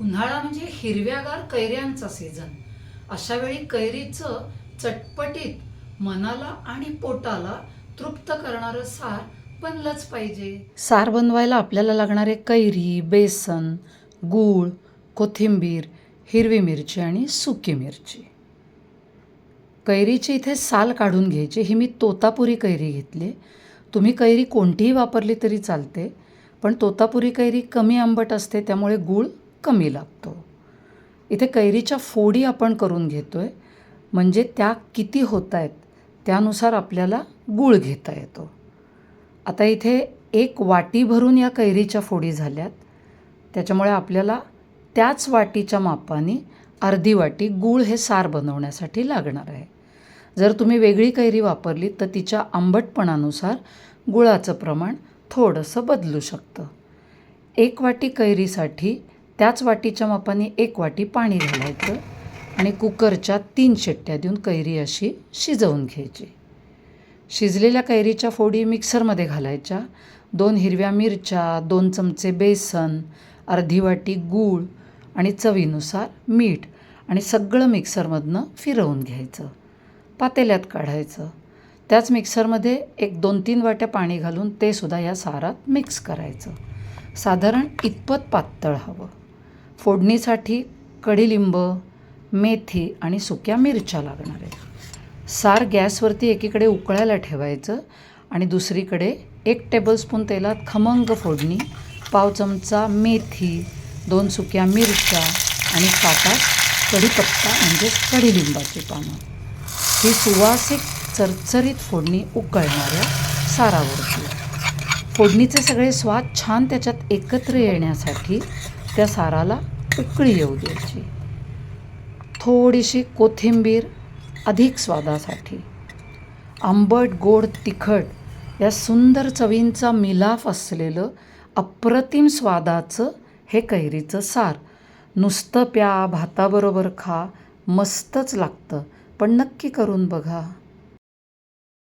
उन्हाळा म्हणजे हिरव्यागार कैऱ्यांचा सीझन अशा वेळी कैरीचं चटपटीत मनाला आणि पोटाला तृप्त करणारं सार बनलंच पाहिजे. सार बनवायला आपल्याला लागणारे कैरी बेसन गूळ कोथिंबीर हिरवी मिरची आणि सुकी मिरची. कैरीची इथे साल काढून घ्यायची. ही मी तोतापुरी कैरी घेतली. तुम्ही कैरी कोणतीही वापरली तरी चालते पण तोतापुरी कैरी कमी आंबट असते त्यामुळे गूळ कमी लागतो. इथे कैरीच्या फोडी आपण करून घेतो आहे म्हणजे त्या किती होत आहेत त्यानुसार आपल्याला गूळ घेता येतो. आता इथे एक वाटी भरून या कैरीच्या फोडी झाल्यात. त्याच्यामुळे आपल्याला त्याच वाटीच्या मापाने अर्धी वाटी गूळ हे सार बनवण्यासाठी लागणार आहे. जर तुम्ही वेगळी कैरी वापरली तर तिच्या आंबटपणानुसार गुळाचं प्रमाण थोडंसं बदलू शकतं. एक वाटी कैरीसाठी त्याच वाटीच्या मापाने एक वाटी पाणी घालायचं आणि कुकरच्या तीन शिट्ट्या देऊन कैरी अशी शिजवून घ्यायची. शिजलेल्या कैरीच्या फोडी मिक्सरमध्ये घालायच्या. दोन हिरव्या मिरच्या दोन चमचे बेसन अर्धी वाटी गूळ आणि चवीनुसार मीठ आणि सगळं मिक्सरमधनं फिरवून घ्यायचं. पातेल्यात काढायचं. त्याच मिक्सरमध्ये एक दोन तीन वाट्या पाणी घालून ते सुद्धा या सारात मिक्स करायचं. साधारण इतपत पातळ हवं. फोडणीसाठी कढीलिंब मेथी आणि सुक्या मिरच्या लागणार आहेत. सार गॅसवरती एकीकडे उकळायला ठेवायचं आणि दुसरीकडे एक टेबलस्पून तेलात खमंग फोडणी पाव चमचा मेथी दोन सुक्या मिरच्या आणि काटा कढीपत्ता म्हणजेच कढीलिंबाची पानं. ही सुवासिक चरचरीत फोडणी उकळणाऱ्या सारावरती. फोडणीचे सगळे स्वाद छान त्याच्यात एकत्र येण्यासाठी त्या साराला उकळी येऊ द्यायची. थोडीशी कोथिंबीर अधिक स्वादासाठी. आंबट गोड तिखट या सुंदर चवींचा मिलाफ असलेलं अप्रतिम स्वादाचं हे कैरीचं सार. नुसतं प्या भाताबरोबर खा मस्तच लागतं. पण नक्की करून बघा.